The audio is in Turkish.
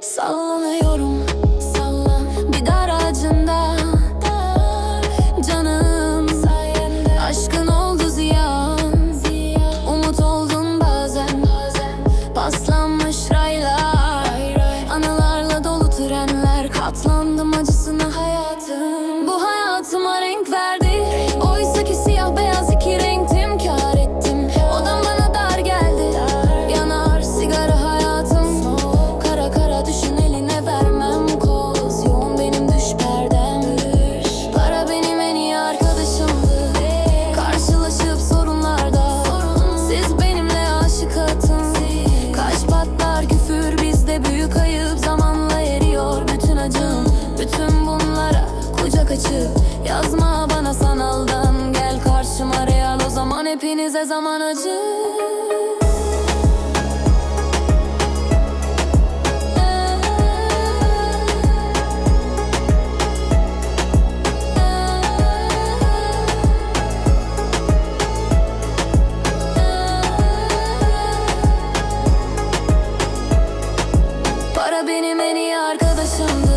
Sallanıyorum sallan bir dar ağacında Canım sayende. Aşkın oldu ziyan Umut oldun bazen. Paslanmış raylar Anılarla dolu trenler. Katlandım acı denize zaman acı. Para benim en iyi arkadaşımdı